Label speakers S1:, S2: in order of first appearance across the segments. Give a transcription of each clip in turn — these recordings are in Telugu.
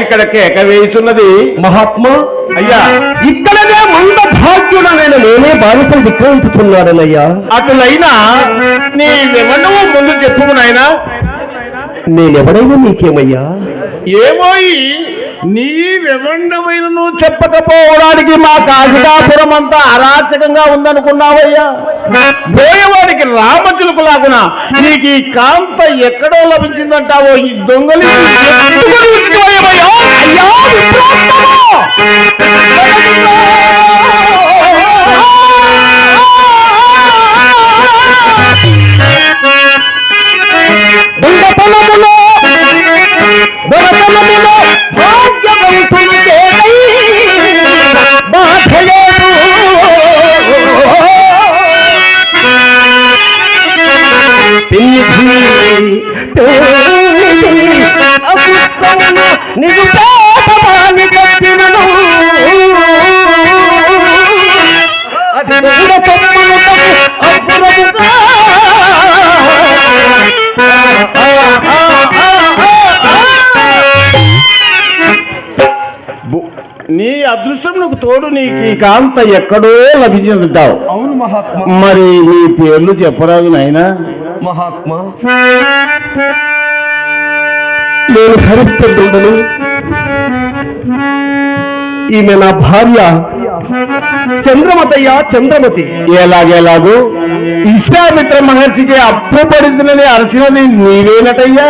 S1: ఇక్కడ కేక వేయుచున్నది?
S2: మహాత్మా
S1: అయ్యా.
S2: ఇక్కడనే మంద భాగ్యుడనైన నేనే బానిసలు విక్రయించుతున్నాడనయ్యా
S1: అటులైనా నీ ముందు చెప్పుము నాయనా.
S2: నేనెవడైనా నీకేమయ్యా?
S1: ఏమోయి నీ నువ్వు చెప్పకపోవడానికి మా కాశికాపురం అంతా అరాచకంగా ఉందనుకున్నావయ్యా? పోయేవాడికి రామచిలుకు లాగున నీకు ఈ కాంత ఎక్కడో లభించిందంటావో ఈ దొంగలి అయ్యా, తోడు నీకు ఈ కాంత ఎక్కడో లభించిందంటావు.
S2: అవును మహాత్మా.
S1: మరి నీ పేర్లు చెప్పరాదు నాయనా.
S2: మహాత్మా. నేను హరిశ్చంద్రుడను ఈమె నా భార్య. చంద్రమతయ్య చంద్రమతి.
S1: ఎలాగెలాగూ విశ్వామిత్ర మహర్షికి అప్పు పడిందని అరచినది నీవేనటయ్యా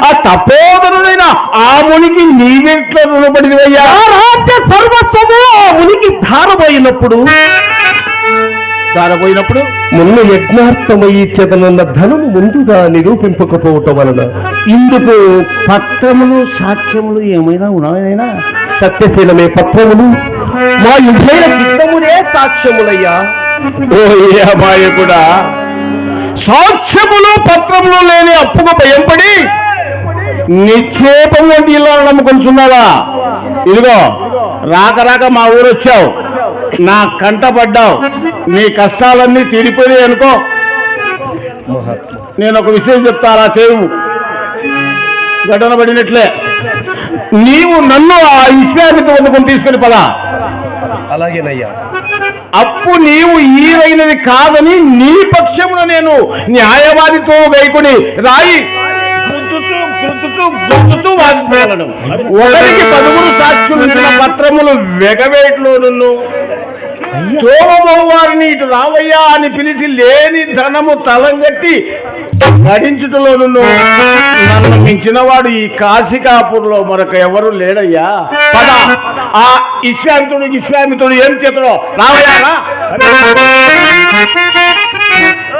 S1: ఆ తపోధనుడైన ఆ మునికి నీవెట్లో రుణపడినవయ్యా?
S2: ఆ రాజ్య సర్వస్వము ఆ ఉనికి ధారపోయినప్పుడు?
S1: దారపోయినప్పుడు
S2: మున్న యజ్ఞార్థమై ఇచ్చదనున్న ధనము ముందుగా నిరూపింపకపోవటం వలన
S1: ఇందుకు పత్రములు సాక్ష్యములు ఏమైనా ఉన్నాయనైనా
S2: సత్యశీలమే పత్రములు. మా యుద్ధైన చిత్తములే సాక్ష్యములయ్యా.
S1: ఓ అమ్మాయి కూడా సాక్ష్యములు పత్రములు లేని అప్పుకు భయంపడి నిక్షేపం వంటి ఇల్లు నమ్ముకొంచున్నావా ఇదిగో రాక రాక మా ఊరు వచ్చావు. నా కంట పడ్డావు. నీ కష్టాలన్నీ తీరిపోయి అనుకో. నేను ఒక విషయం చెప్తా అలా చేయవు ఘటన పడినట్లే. నీవు నన్ను ఆ విశ్వామిత్ర వందుకొని తీసుకొని పదా.
S2: అలాగేనయ్యా.
S1: అప్పు నీవు ఈరైనది కాదని నీ పక్షమున నేను న్యాయవాదితో గైకొని రాయి. ఒకరికి పలువురు సాక్షులు పత్రములు వెగవేట్లోను వారిని ఇటు రావయ్యా అని పిలిచి లేని ధనము తలంగట్టి నడించుటలోను నన్ను మించిన వాడు ఈ కాశికాపూర్లో మరొక ఎవరు లేడయ్యా. పద. ఆ ఇశ్వామితుడు ఇశ్వామితుడు ఏం చేతుడో రావయ్యా.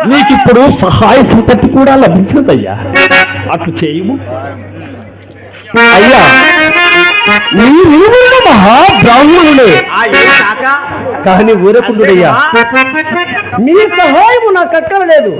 S2: నీకిప్పుడు సహాయ సంపత్తి కూడా లభించినదయ్యా అట్లు చేయము. అయ్యా నీ నీవున్న కానీ ఊరకుండుడయ్యా మీ సహాయము నాకు అక్కర్లేదు.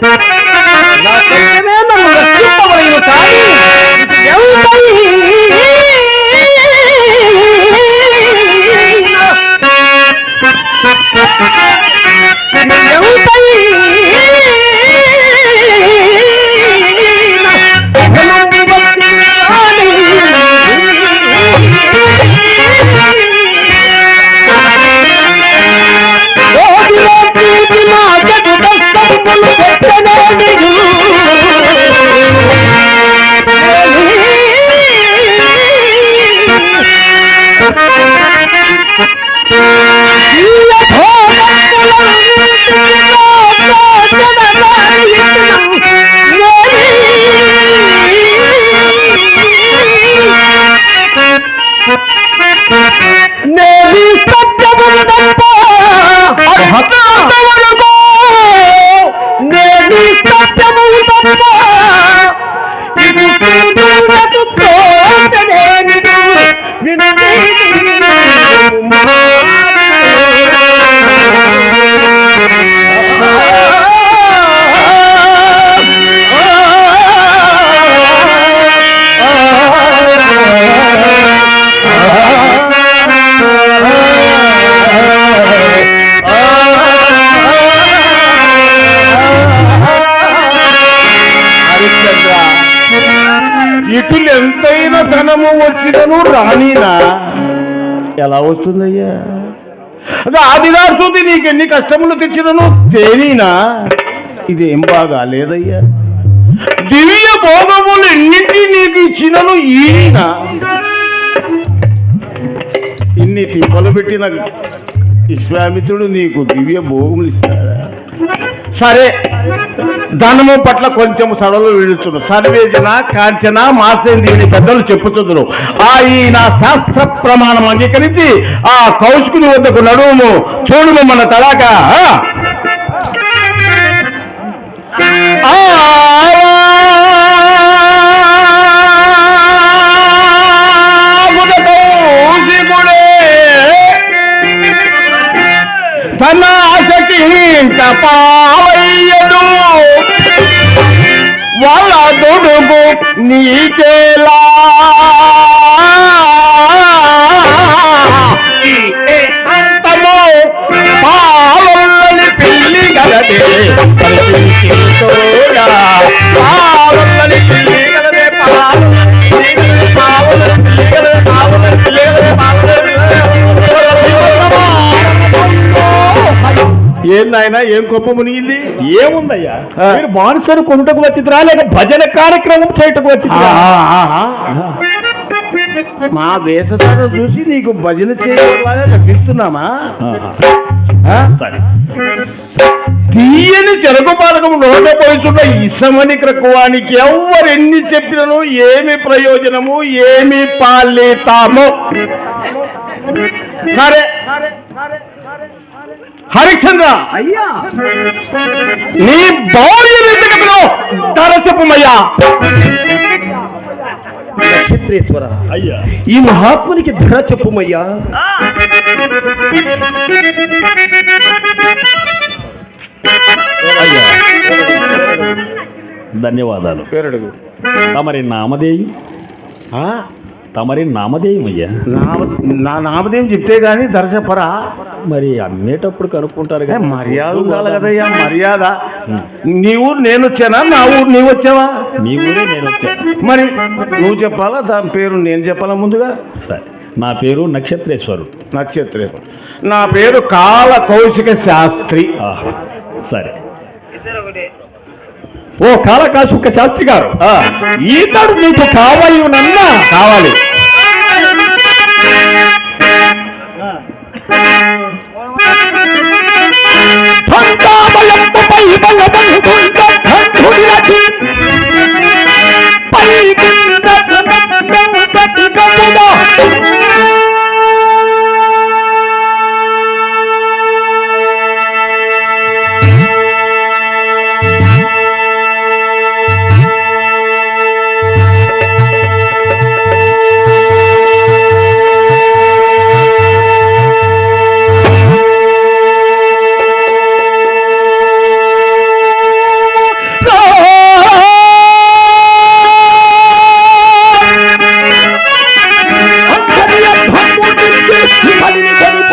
S1: వచ్చినను రానినా? ఎలా వస్తుందయ్యా? అది ఆదినాడు చూసి నీకు ఎన్ని కష్టములు తెచ్చినను? తేనీనా ఇదేం బాగా లేదయ్యా. దివ్య భోగములు ఎన్నింటి నీకు ఇచ్చినను ఈయన ఇన్ని తిప్పలు పెట్టిన విశ్వామిత్రుడు నీకు దివ్య భోగములు ఇస్తాడా? సరే ధనము పట్ల కొంచెం సడలు విడుచును సర్వేజన కాంచన మాసేంది పెద్దలు చెప్పుతుందరు ఆ ఈయన శాస్త్ర ప్రమాణం అంగీకరించి ఆ కౌశికుని వద్దకు నడువుము. చూడుము మన తడాక తన ఆశకి పావయ్యడు వాళ్ళ దొడుగు నీకేలా? ఈ పాలని పావల్లని పిల్లి గలదే. ఏందాయన ఏం కొప్ప మునిగింది?
S3: ఏముందయ్యా. మీరు బానిసను కొనుటకు వచ్చిద్రా లేక భజన కార్యక్రమం చేయటకు వచ్చిద్రా
S1: మా వేసతాను చూసి నీకు భజన కనిపిస్తున్నామా?
S3: సరే.
S1: తీయని చెరకు పాలకం నోట పోయిచున్న ఇసమని క్రక్కువానికి ఎవ్వరెన్ని చెప్పినను ఏమి ప్రయోజనము ఏమి పాలితాము సరే. హరిశ్చంద్ర
S2: అయ్యా!
S1: నీ భార్య వెతకలో ధర చెప్పుమయ్యా
S2: నక్షత్రేశ్వర
S3: అయ్యా!
S2: ఈ మహాత్మునికి ధర చెప్పుమయ్యా!
S3: ధన్యవాదాలు.
S1: పేరడుగు.
S3: తమరి నామధేయం? తమరి నామధేయం అయ్యా
S1: నామ- నా నామదేం చెప్తే గాని ధర చెప్పరా
S3: మరి అమ్మేటప్పుడు కనుక్కుంటారు కదా.
S1: మర్యాద ఉండాలి కదయ్యా మర్యాద. నీ ఊరు నేను వచ్చానా? నా ఊరు నీవు వచ్చావా?
S3: మీ ఊరే నేను వచ్చాను
S1: మరి నువ్వు చెప్పాలా? దాని పేరు నేను చెప్పాలా ముందుగా?
S3: సరే. నా పేరు నక్షత్రేశ్వరు
S1: నక్షత్రం నా పేరు కాల కౌశిక శాస్త్రి.
S3: ఆహా. సరే.
S2: ఓ కాళకాశుక శాస్త్రి గారు ఈతడు నీకు కావాలి. నన్నా
S1: కావాలి
S2: 살리되니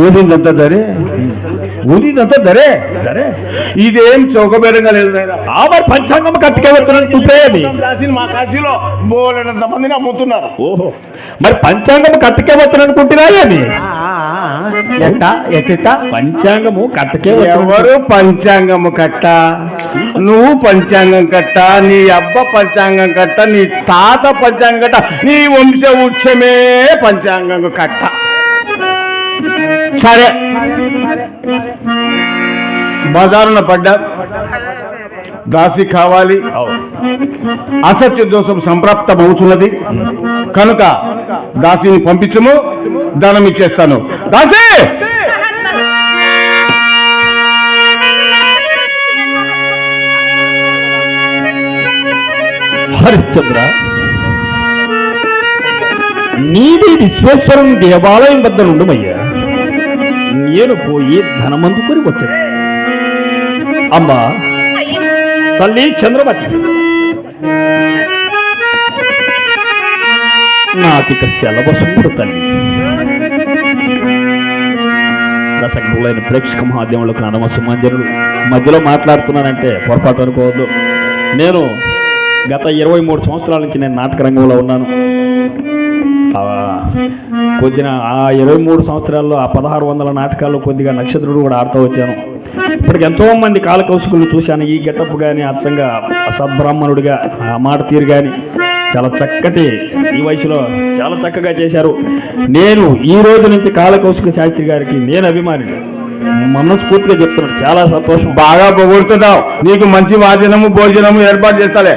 S1: ಊರಿನಂತಂದರೆ ధరే. ఊదిందంత ధరే.
S3: సరే
S1: ఇదేం చౌకబేరంగా లేదు.
S3: ఆ మరి పంచాంగం కట్టుకే వస్తున్నాను
S1: కాశీని మా కాశీలో బోలెడంత మందిని అమ్ముతున్నారు.
S3: ఓహో. మరి పంచాంగం కట్టుకే వస్తున్నాను అనుకుంటున్నాయా అని
S1: ఎట్ట? ఎట్ట
S3: పంచాంగము కట్టకే
S1: ఎవరు పంచాంగము కట్ట? నువ్వు పంచాంగం కట్ట నీ అబ్బ పంచాంగం కట్ట నీ తాత పంచాంగం కట్ట నీ వంశ వృక్షమే పంచాంగం కట్ట. సరే. బజారున పడ్డా దాసి కావాలి. అసత్య దోషం సంప్రాప్తమవుతున్నది. కనుక దాసిని పంపించము దానం ఇచ్చేస్తాను. దాసి!
S2: హరిశ్చంద్ర
S3: నీది విశ్వేశ్వరం దేవాలయం వద్ద నుండుమయ్యా. నేను పోయి ధనమందుకొని వచ్చాను. అమ్మా తల్లి చంద్రమతి నాతిక సెలవసుడు తల్లి. రసజ్ఞులైన ప్రేక్షక మాధ్యమంలో నడమ మధ్యలో మాట్లాడుతున్నానంటే పొరపాటు అనుకోవద్దు. నేను గత ఇరవై మూడు సంవత్సరాల నుంచి నేను నాటక రంగంలో ఉన్నాను. ఆ, కొద్దిగా ఆ ఇరవై మూడు సంవత్సరాల్లో ఆ పదహారు వందల నాటకాల్లో కొద్దిగా నక్షత్రుడు కూడా ఆడుతూ వచ్చాను. ఇప్పటికి ఎంతో మంది కాలకౌశికులు చూశాను. ఈ గెటప్ కానీ అచ్చంగా సద్బ్రాహ్మణుడిగా ఆ మాట తీరు కానీ చాలా చక్కటి ఈ వయసులో చాలా చక్కగా చేశారు. నేను ఈ రోజు నుంచి కాలకౌశిక శాస్త్రి గారికి నేను అభిమాని మనస్ఫూర్తిగా చెప్తున్నాడు చాలా సంతోషం.
S1: బాగా పొగుడుతున్నావు. నీకు మంచి వాచనము భోజనము ఏర్పాటు చేస్తాలే.